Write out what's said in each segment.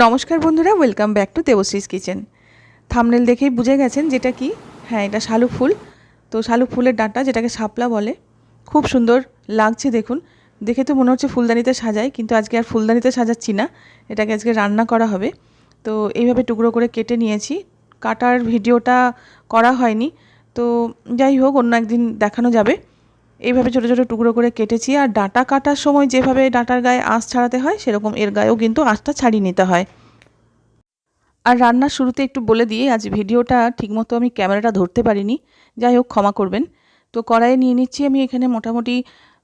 নমস্কার বন্ধুরা welcome back to Debashree's kitchen thumbnail দেখেই বুঝে গেছেন যেটা কি? হ্যাঁ এটা শালুক ফুল। তো শালুক ফুলের ডাঁটা, যেটাকে শাপলা বলে, খুব সুন্দর লাগছে দেখুন। দেখে তো মনে হচ্ছে ফুলদানিতে সাজাই, কিন্তু আজকে আর ফুলদানিতে সাজাচ্ছি না। এটাকে আজকে রান্না করা হবে। তো এইভাবে টুকরো করে কেটে নিয়েছি। কাটার ভিডিওটা করা হয়নি। তো যাই হোক, অন্য একদিন দেখানো যাবে। এইভাবে ছোটো ছোটো টুকরো করে কেটেছি আর ডাঁটা কাটার সময় যেভাবে ডাঁটার গায়ে আঁশ ছাড়াতে হয়, সেরকম এর গায়েও কিন্তু আঁশটা ছাড়িয়ে নিতে হয়। আর রান্নার শুরুতে একটু বলে দিয়ে আজ ভিডিওটা ঠিকমতো আমি ক্যামেরাটা ধরতে পারিনি, যাই হোক ক্ষমা করবেন। তো কড়াইয়ে নিয়ে নিচ্ছি আমি এখানে মোটামুটি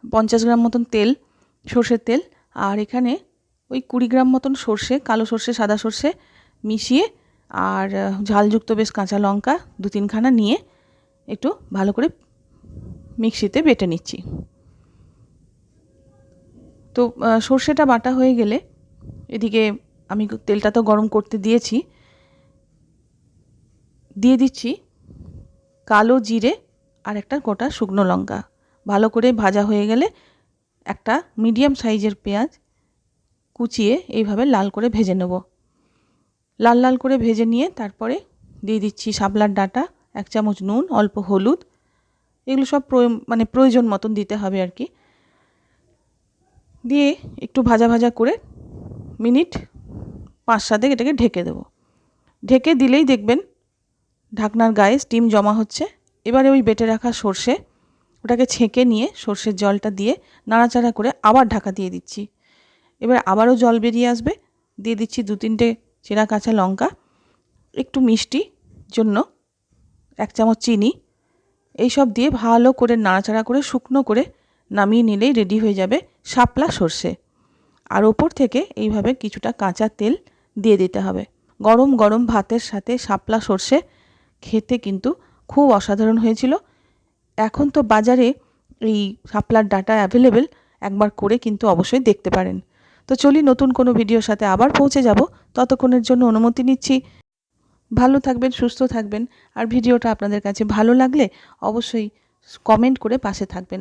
পঞ্চাশ গ্রাম মতন তেল, সর্ষের তেল, আর এখানে ওই কুড়ি গ্রাম মতন সর্ষে, কালো সর্ষে, সাদা সর্ষে মিশিয়ে, আর ঝালযুক্ত বেশ কাঁচা লঙ্কা দু তিনখানা নিয়ে একটু ভালো করে মিক্সিতে বেটে নিচ্ছি। তো সর্ষেটা বাটা হয়ে গেলে এদিকে আমি তেলটা তো গরম করতে দিয়েছি। দিয়ে দিচ্ছি কালো জিরে আর একটা গোটা শুকনো লঙ্কা। ভালো করে ভাজা হয়ে গেলে একটা মিডিয়াম সাইজের পেঁয়াজ কুচিয়ে এইভাবে লাল করে ভেজে নেব। লাল লাল করে ভেজে নিয়ে তারপরে দিয়ে দিচ্ছি শাপলার ডাঁটা, এক চামচ নুন, অল্প হলুদ এগুলো সব মানে প্রয়োজন মতন দিতে হবে আর কি। দিয়ে একটু ভাজা ভাজা করে মিনিট পাঁচ সাতেক এটাকে ঢেকে দেবো। ঢেকে দিলেই দেখবেন ঢাকনার গায়ে স্টিম জমা হচ্ছে। এবারে ওই বেটে রাখা সর্ষে, ওটাকে ছেঁকে নিয়ে সর্ষের জলটা দিয়ে নাড়াচাড়া করে আবার ঢাকা দিয়ে দিচ্ছি। এবার আবারও জল বেরিয়ে আসবে। দিয়ে দিচ্ছি দু তিনটে চেরা কাঁচা লঙ্কা, একটু মিষ্টি জন্য এক চামচ চিনি এইসব দিয়ে ভালো করে নাড়াচাড়া করে শুকনো করে নামিয়ে নিলেই রেডি হয়ে যাবে শাপলা সর্ষে। আর ওপর থেকে এইভাবে কিছুটা কাঁচা তেল দিয়ে দিতে হবে। গরম গরম ভাতের সাথে শাপলা সর্ষে খেতে কিন্তু খুব অসাধারণ হয়েছিল। এখন তো বাজারে এই শাপলার ডাটা অ্যাভেলেবেল একবার করে কিন্তু অবশ্যই দেখতে পারেন। তো চলি নতুন কোনো ভিডিওর সাথে আবার পৌঁছে যাব। ততক্ষণের জন্য অনুমতি নিচ্ছি। ভালো থাকবেন, সুস্থ থাকবেন। আর ভিডিওটা আপনাদের কাছে ভালো লাগলে অবশ্যই কমেন্ট করে পাশে থাকবেন।